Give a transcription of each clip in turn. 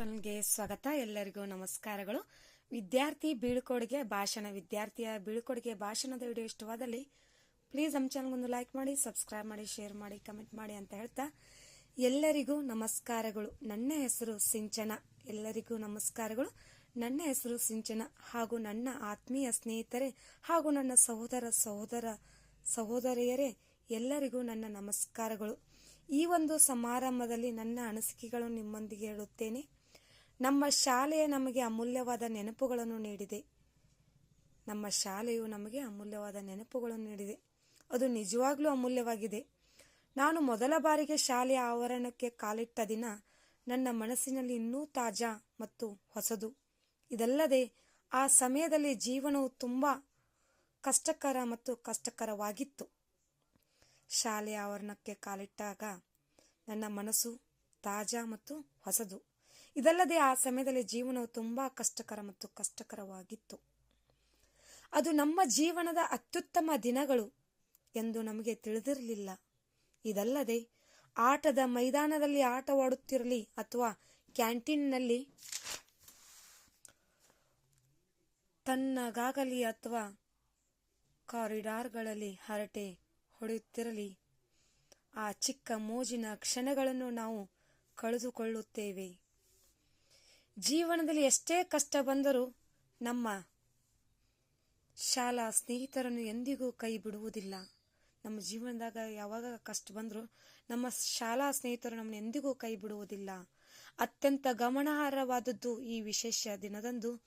ಚಾನಲ್ಗೆ ಸ್ವಾಗತ. ಎಲ್ಲರಿಗೂ ನಮಸ್ಕಾರಗಳು. ವಿದ್ಯಾರ್ಥಿ ಬೀಳ್ಕೊಡುಗೆ ಭಾಷಣ. ವಿದ್ಯಾರ್ಥಿಯ ಬೀಳ್ಕೊಡುಗೆ ಭಾಷಣದ ವಿಡಿಯೋ ಇಷ್ಟವಾದಲ್ಲಿ ಪ್ಲೀಸ್ ನಮ್ಮ ಚಾನಲ್ಗೊಂದು ಲೈಕ್ ಮಾಡಿ, ಸಬ್ಸ್ಕ್ರೈಬ್ ಮಾಡಿ, ಶೇರ್ ಮಾಡಿ, ಕಮೆಂಟ್ ಮಾಡಿ ಅಂತ ಹೇಳ್ತಾ ಎಲ್ಲರಿಗೂ ನಮಸ್ಕಾರಗಳು. ನನ್ನ ಹೆಸರು ಸಿಂಚನ. ಎಲ್ಲರಿಗೂ ನಮಸ್ಕಾರಗಳು. ನನ್ನ ಹೆಸರು ಸಿಂಚನ. ಹಾಗೂ ನನ್ನ ಆತ್ಮೀಯ ಸ್ನೇಹಿತರೆ ಹಾಗೂ ನನ್ನ ಸಹೋದರ ಸಹೋದರ ಸಹೋದರಿಯರೇ, ಎಲ್ಲರಿಗೂ ನನ್ನ ನಮಸ್ಕಾರಗಳು. ಈ ಒಂದು ಸಮಾರಂಭದಲ್ಲಿ ನನ್ನ ಅನಿಸಿಕೆಗಳು ನಿಮ್ಮೊಂದಿಗೆ ಹೇಳುತ್ತೇನೆ. ನಮ್ಮ ಶಾಲೆಯ ನಮಗೆ ಅಮೂಲ್ಯವಾದ ನೆನಪುಗಳನ್ನು ನೀಡಿದೆ. ನಮ್ಮ ಶಾಲೆಯು ನಮಗೆ ಅಮೂಲ್ಯವಾದ ನೆನಪುಗಳನ್ನು ನೀಡಿದೆ. ಅದು ನಿಜವಾಗ್ಲೂ ಅಮೂಲ್ಯವಾಗಿದೆ. ನಾನು ಮೊದಲ ಬಾರಿಗೆ ಶಾಲೆಯ ಆವರಣಕ್ಕೆ ಕಾಲಿಟ್ಟ ದಿನ ನನ್ನ ಮನಸ್ಸಿನಲ್ಲಿ ಇನ್ನೂ ತಾಜಾ ಮತ್ತು ಹೊಸದು. ಇದಲ್ಲದೆ ಆ ಸಮಯದಲ್ಲಿ ಜೀವನವು ತುಂಬ ಕಷ್ಟಕರ ಮತ್ತು ಕಷ್ಟಕರವಾಗಿತ್ತು. ಶಾಲೆಯ ಆವರಣಕ್ಕೆ ಕಾಲಿಟ್ಟಾಗ ನನ್ನ ಮನಸ್ಸು ತಾಜಾ ಮತ್ತು ಹೊಸದು. ಇದಲ್ಲದೆ ಆ ಸಮಯದಲ್ಲಿ ಜೀವನವು ತುಂಬಾ ಕಷ್ಟಕರ ಮತ್ತು ಕಷ್ಟಕರವಾಗಿತ್ತು. ಅದು ನಮ್ಮ ಜೀವನದ ಅತ್ಯುತ್ತಮ ದಿನಗಳು ಎಂದು ನಮಗೆ ತಿಳಿದಿರಲಿಲ್ಲ. ಇದಲ್ಲದೆ ಆಟದ ಮೈದಾನದಲ್ಲಿ ಆಟವಾಡುತ್ತಿರಲಿ ಅಥವಾ ಕ್ಯಾಂಟೀನ್ನಲ್ಲಿ ತನ್ನಗಾಗಲಿ ಅಥವಾ ಕಾರಿಡಾರ್ಗಳಲ್ಲಿ ಹರಟೆ ಹೊಡೆಯುತ್ತಿರಲಿ, ಆ ಚಿಕ್ಕ ಮೋಜಿನ ಕ್ಷಣಗಳನ್ನು ನಾವು ಕಳೆದುಕೊಳ್ಳುತ್ತೇವೆ. ಜೀವನದಲ್ಲಿ ಎಷ್ಟೇ ಕಷ್ಟ ಬಂದರೂ ನಮ್ಮ ಶಾಲಾ ಸ್ನೇಹಿತರನ್ನು ಎಂದಿಗೂ ಕೈ ಬಿಡುವುದಿಲ್ಲ. ನಮ್ಮ ಜೀವನದಾಗ ಯಾವಾಗ ಕಷ್ಟ ಬಂದರೂ ನಮ್ಮ ಶಾಲಾ ಸ್ನೇಹಿತರು ನಮ್ಮನ್ನು ಎಂದಿಗೂ ಕೈ ಬಿಡುವುದಿಲ್ಲ. ಅತ್ಯಂತ ಗಮನಾರ್ಹವಾದದ್ದು ಈ ವಿಶೇಷ ದಿನದಂದು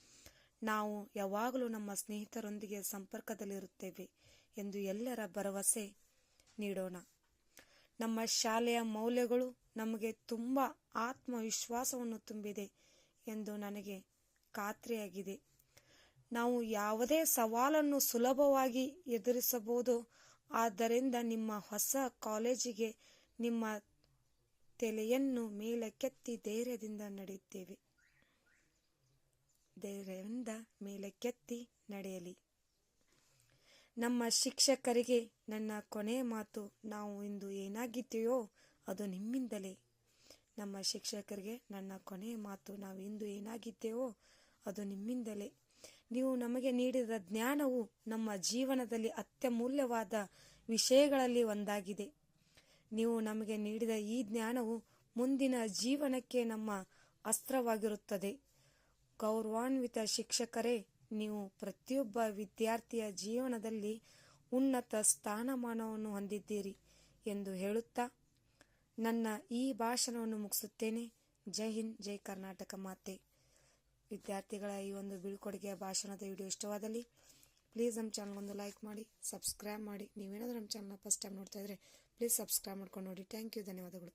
ನಾವು ಯಾವಾಗಲೂ ನಮ್ಮ ಸ್ನೇಹಿತರೊಂದಿಗೆ ಸಂಪರ್ಕದಲ್ಲಿರುತ್ತೇವೆ ಎಂದು ಎಲ್ಲರ ಭರವಸೆ ನೀಡೋಣ. ನಮ್ಮ ಶಾಲೆಯ ಮೌಲ್ಯಗಳು ನಮಗೆ ತುಂಬ ಆತ್ಮವಿಶ್ವಾಸವನ್ನು ತುಂಬಿದೆ. ಎಂದು ನನಗೆ ಖಾತ್ರಿಯಾಗಿದೆ. ನಾವು ಯಾವುದೇ ಸವಾಲನ್ನು ಸುಲಭವಾಗಿ ಎದುರಿಸಬಹುದು. ಆದ್ದರಿಂದ ನಿಮ್ಮ ಹೊಸ ಕಾಲೇಜಿಗೆ ನಿಮ್ಮ ತಲೆಯನ್ನು ಮೇಲಕ್ಕೆತ್ತಿ ಧೈರ್ಯದಿಂದ ನಡೆಯುತ್ತೇವೆ. ಧೈರ್ಯದಿಂದ ಮೇಲಕ್ಕೆತ್ತಿ ನಡೆಯಲಿ. ನಮ್ಮ ಶಿಕ್ಷಕರಿಗೆ ನನ್ನ ಕೊನೆಯ ಮಾತು ನಾವು ಇಂದು ಏನಾಗಿದ್ದೆಯೋ ಅದು ನಿಮ್ಮಿಂದಲೇ. ನಮ್ಮ ಶಿಕ್ಷಕರಿಗೆ ನನ್ನ ಕೊನೆಯ ಮಾತು ನಾವು ಇಂದು ಏನಾಗಿದ್ದೇವೋ ಅದು ನಿಮ್ಮಿಂದಲೇ. ನೀವು ನಮಗೆ ನೀಡಿದ ಜ್ಞಾನವು ನಮ್ಮ ಜೀವನದಲ್ಲಿ ಅತ್ಯಮೂಲ್ಯವಾದ ವಿಷಯಗಳಲ್ಲಿ ಒಂದಾಗಿದೆ. ನೀವು ನಮಗೆ ನೀಡಿದ ಈ ಜ್ಞಾನವು ಮುಂದಿನ ಜೀವನಕ್ಕೆ ನಮ್ಮ ಅಸ್ತ್ರವಾಗಿರುತ್ತದೆ. ಗೌರವಾನ್ವಿತ ಶಿಕ್ಷಕರೇ, ನೀವು ಪ್ರತಿಯೊಬ್ಬ ವಿದ್ಯಾರ್ಥಿಯ ಜೀವನದಲ್ಲಿ ಉನ್ನತ ಸ್ಥಾನಮಾನವನ್ನು ಹೊಂದಿದ್ದೀರಿ ಎಂದು ಹೇಳುತ್ತಾ ನನ್ನ ಈ ಭಾಷಣವನ್ನು ಮುಗಿಸುತ್ತೇನೆ. ಜೈ ಹಿಂದ್, ಜೈ ಕರ್ನಾಟಕ ಮಾತೆ. ವಿದ್ಯಾರ್ಥಿಗಳ ಈ ಒಂದು ಬೀಳ್ಕೊಡುಗೆಯ ಭಾಷಣದ ವಿಡಿಯೋ ಇಷ್ಟವಾದಲ್ಲಿ ಪ್ಲೀಸ್ ನಮ್ಮ ಚಾನಲ್ಗೊಂದು ಲೈಕ್ ಮಾಡಿ, ಸಬ್ಸ್ಕ್ರೈಬ್ ಮಾಡಿ. ನೀವೇನಾದರೂ ನಮ್ಮ ಚಾನಲ್ನ ಫಸ್ಟ್ ಟೈಮ್ ನೋಡ್ತಾ ಇದ್ರೆ ಪ್ಲೀಸ್ ಸಬ್ಸ್ಕ್ರೈಬ್ ಮಾಡ್ಕೊಂಡು ನೋಡಿ. ಥ್ಯಾಂಕ್ ಯು, ಧನ್ಯವಾದಗಳು.